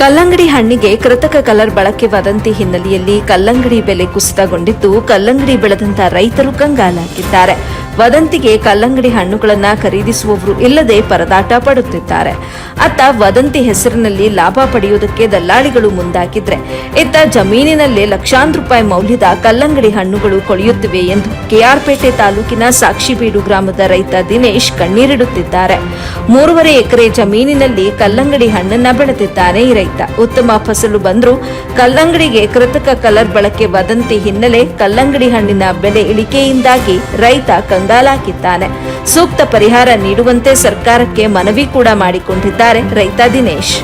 ಕಲ್ಲಂಗಡಿ ಹಣ್ಣಿಗೆ ಕೃತಕ ಕಲರ್ ಬಳಕೆ ವದಂತಿ ಹಿನ್ನೆಲೆಯಲ್ಲಿ ಕಲ್ಲಂಗಡಿ ಬೆಲೆ ಕುಸಿತಗೊಂಡಿದ್ದು ಕಲ್ಲಂಗಡಿ ಬೆಳೆದಂತ ರೈತರು ಕಂಗಾಲಾಗಿದ್ದಾರೆ. ವದಂತಿಗೆ ಕಲ್ಲಂಗಡಿ ಹಣ್ಣುಗಳನ್ನ ಖರೀದಿಸುವವರು ಇಲ್ಲದೆ ಪರದಾಟ ಪಡುತ್ತಿದ್ದಾರೆ. ಅತ್ತ ವದಂತಿ ಹೆಸರಿನಲ್ಲಿ ಲಾಭ ಪಡೆಯುವುದಕ್ಕೆ ದಲ್ಲಾಳಿಗಳು ಮುಂದಾಗಿದ್ರೆ, ಇತ್ತ ಜಮೀನಿನಲ್ಲೇ ಲಕ್ಷಾಂತರ ರೂಪಾಯಿ ಮೌಲ್ಯದ ಕಲ್ಲಂಗಡಿ ಹಣ್ಣುಗಳು ಕೊಳೆಯುತ್ತಿವೆ ಎಂದು ಕೆಆರ್ಪೇಟೆ ತಾಲೂಕಿನ ಸಾಕ್ಷಿಬೀಡು ಗ್ರಾಮದ ರೈತ ದಿನೇಶ್ ಕಣ್ಣೀರಿಡುತ್ತಿದ್ದಾರೆ. ಮೂರುವರೆ ಎಕರೆ ಜಮೀನಿನಲ್ಲಿ ಕಲ್ಲಂಗಡಿ ಹಣ್ಣನ್ನ ಬೆಳೆದಿದ್ದಾನೆ ಈ ರೈತ. ಉತ್ತಮ ಫಸಲು ಬಂದರೂ ಕಲ್ಲಂಗಡಿಗೆ ಕೃತಕ ಕಲರ್ ಬಳಕೆ ವದಂತಿ ಹಿನ್ನೆಲೆ ಕಲ್ಲಂಗಡಿ ಹಣ್ಣಿನ ಬೆಲೆ ಇಳಿಕೆಯಿಂದಾಗಿ ರೈತ ಕಂಗಾಲಾಗಿದ್ದಾನೆ ಸೂಕ್ತ ಪರಿಹಾರ ನೀಡುವಂತೆ ಸರ್ಕಾರಕ್ಕೆ ಮನವಿ ಕೂಡ ಮಾಡಿಕೊಂಡಿದ್ದಾರೆ ರೈತ ದಿನೇಶ್.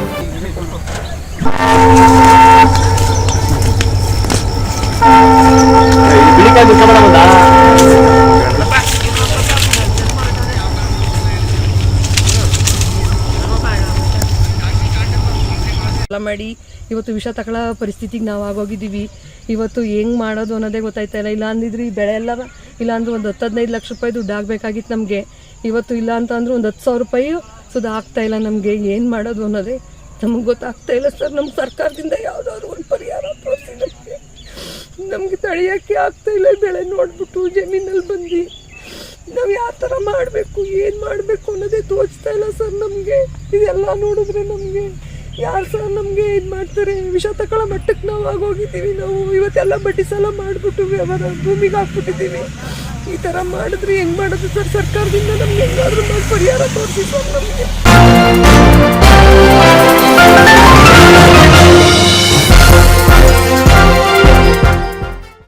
ಮಾಡಿ ಇವತ್ತು ವಿಷ ತಗೊಳ್ಳೋ ಪರಿಸ್ಥಿತಿಗೆ ನಾವು ಆಗೋಗಿದ್ದೀವಿ. ಇವತ್ತು ಹೆಂಗೆ ಮಾಡೋದು ಅನ್ನೋದೇ ಗೊತ್ತಾಯ್ತಾ ಇಲ್ಲ. ಇಲ್ಲ ಅಂದಿದ್ರೆ ಈ ಬೆಳೆ ಎಲ್ಲ ಇಲ್ಲ ಅಂದ್ರೆ ಒಂದು ಹತ್ತು ಹದಿನೈದು ಲಕ್ಷ ರೂಪಾಯಿ ದುಡ್ಡು ಆಗಬೇಕಾಗಿತ್ತು ನಮಗೆ. ಇವತ್ತು ಇಲ್ಲ ಅಂತ ಅಂದ್ರೆ ಒಂದು ಹತ್ತು ಸಾವಿರ ರೂಪಾಯಿ ಸುಧಾ ಆಗ್ತಾ ಇಲ್ಲ ನಮಗೆ. ಏನು ಮಾಡೋದು ಅನ್ನೋದೇ ನಮಗೆ ಗೊತ್ತಾಗ್ತಾ ಇಲ್ಲ ಸರ್. ನಮ್ಮ ಸರ್ಕಾರದಿಂದ ಯಾವುದಾದ್ರು ಒಂದು ಪರಿಹಾರ ನಮಗೆ ತಡೆಯೋಕ್ಕೆ ಆಗ್ತಾ ಇಲ್ಲ ಬೆಳೆ ನೋಡ್ಬಿಟ್ಟು ಜಮೀನಲ್ಲಿ ಬಂದು. ನಾವು ಯಾವ ಥರ ಮಾಡಬೇಕು, ಏನು ಮಾಡಬೇಕು ಅನ್ನೋದೇ ತೋಚ್ತಾ ಇಲ್ಲ ಸರ್ ನಮಗೆ. ಇದೆಲ್ಲ ನೋಡಿದ್ರೆ ನಮಗೆ. ಯಾರು ಸರ್ ನಮಗೆ ಇದು ಮಾಡ್ತಾರೆ? ವಿಷ ತಕೊಳ್ಳೋ ಮಟ್ಟಕ್ಕೆ ನಾವು ಆಗೋಗಿದ್ದೀವಿ ನಾವು. ಇವತ್ತೆಲ್ಲ ಬಡ್ಡಿ ಸಾಲ ಮಾಡಿಬಿಟ್ಟು ವ್ಯವಹಾರ ಭೂಮಿಗೆ ಹಾಕ್ಬಿಟ್ಟಿದ್ದೀವಿ. ಈ ಥರ ಮಾಡಿದ್ರೆ ಹೆಂಗೆ ಮಾಡೋದು ಸರ್ ಸರ್ಕಾರದಿಂದ? ನಮ್ಗೆ ಹೆಂಗಾದ್ರೂ ಮಾಡಿ ಪರಿಹಾರ ತೋರಿಸಿ ಸರ್ ನಮಗೆ.